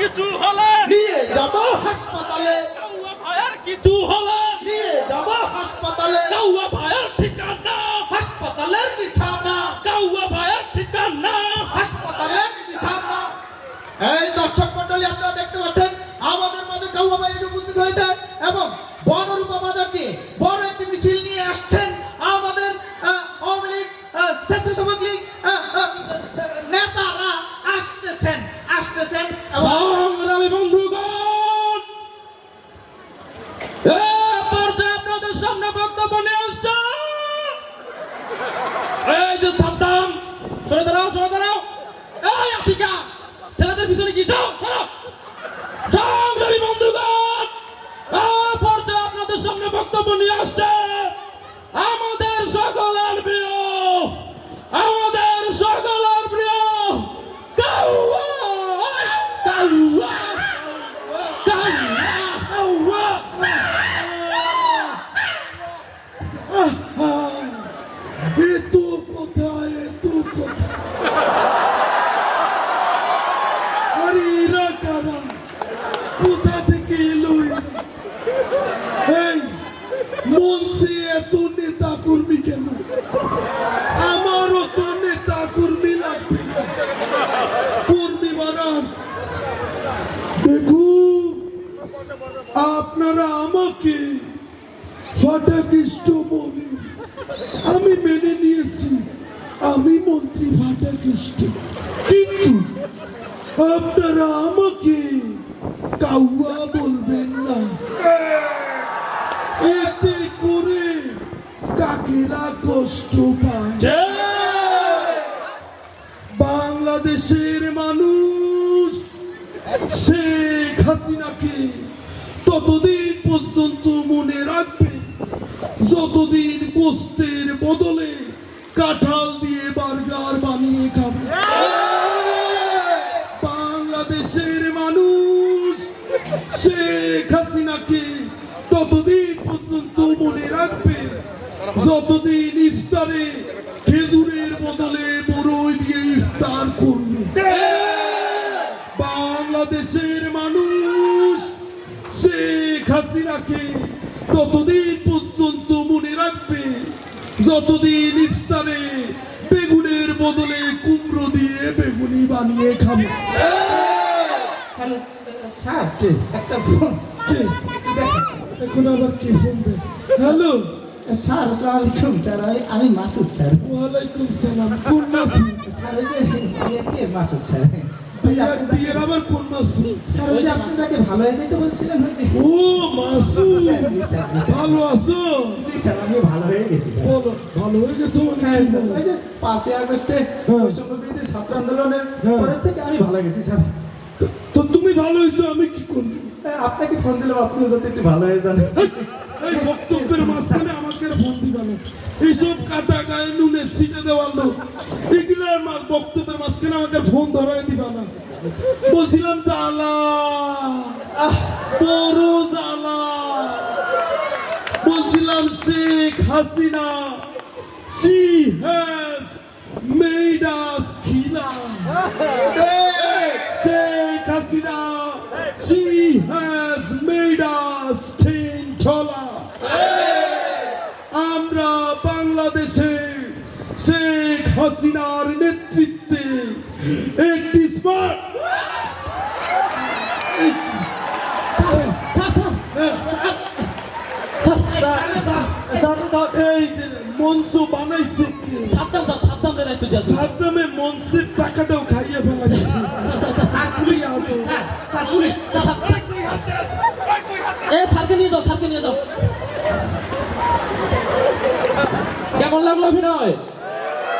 কিছু হলে নিয়ে হাসপাতালে কিছু হলে আসতেছেন সংগ্রামী বন্ধুগণ! আপনাদের সামনে বক্তব্য নিয়ে আসছে। এই যে সাদ্দাম, সরে দাঁড়াও সরে দাঁড়াও। এই আফ্রিকা, ছেলেদের পিছনে কি? যাও সংগ্রামী বন্ধুগণ! আপনাদের সামনে বক্তব্য নিয়ে আসছে। মঞ্চে এত নেতা কর্মী কেন? আমারও তো নেতা কর্মী লাগবে কর্মী বানান। দেখুন, আপনারা আমাকে ফাটাকৃষ্ট বলেন আমি মেনে নিয়েছি। আমি মন্ত্রী ফাটাকৃষ্ট। কিন্তু আপনারা আমাকে কাউয়া বলবেন না এতে করে পায়। বাংলাদেশের মানুষ শেখ হাসিনাকে ততদিন পর্যন্ত মনে রাখবে যতদিন গোস্তের বদলে কাঁঠাল যতদিন ইফতারে খেজুরের বদলে বড়ই দিয়ে ইফতার করবে। বাংলাদেশের মানুষ শেখ হাসিনাকে ততদিন পর্যন্ত মনে রাখবে যতদিন ইফতারে বেগুনের বদলে কুমড়ো দিয়ে বেগুনি বানিয়ে খাবে। স্যার একটা ফোন? এখন আবার কে ফোন দেয়? হ্যালো? স্যার স্যার আমি মাসুদ স্যার। ওয়ালাইকুম সালাম কোন মাসুদ? স্যার ওই যে মাসুদ স্যার। ওই যে আপনি বিয়ের আবার কোন মাসুদ? স্যার ওই যে আপনি যাকে ভালো হয়ে যেতে বলছিলেন ও মাসুদ। জি স্যার, জি স্যার। ভালো আছো? জি স্যার আমি ভালো হয়ে গেছি স্যার। বলো ভালো হয়ে গেছো মানে? হ্যাঁ কি স্যার ওই যে পাঁচই আগস্টে হ্যাঁ। ছাত্র আন্দোলনের হ্যাঁ। থেকে আমি ভালো গেছি স্যার। তো তুমি ভালো হয়েছো আমি কি করব? আপনাকে ফোন দিলাম আপনিও যাতে একটু ভালো হয়ে যান। এই বক্তব্যের মাঝখানে দিবা এইসব কাটা গায়ে নুনে সিটে দেওয়ার লোক। মা- বক্তব্যের মাঝখানে ফোন ধরাই দিবা না। বলছিলাম বড় বলছিলাম, Sheikh Hasina she has made us tin ছোলা আমরা বাংলাদেশে শেখ হাসিনার নেতৃত্বে একটি স্মার্ট মঞ্চ বানাইছে সাদ্দাম মঞ্চের টাকাটাও খাইয়ে ফেলা গেছে স্যার পুলিশ আসবে, স্যার স্যার পুলিশ এ স্যারকে নিয়ে যাও স্যারকে নিয়ে যাও। কেমন লাগল অভিনয়?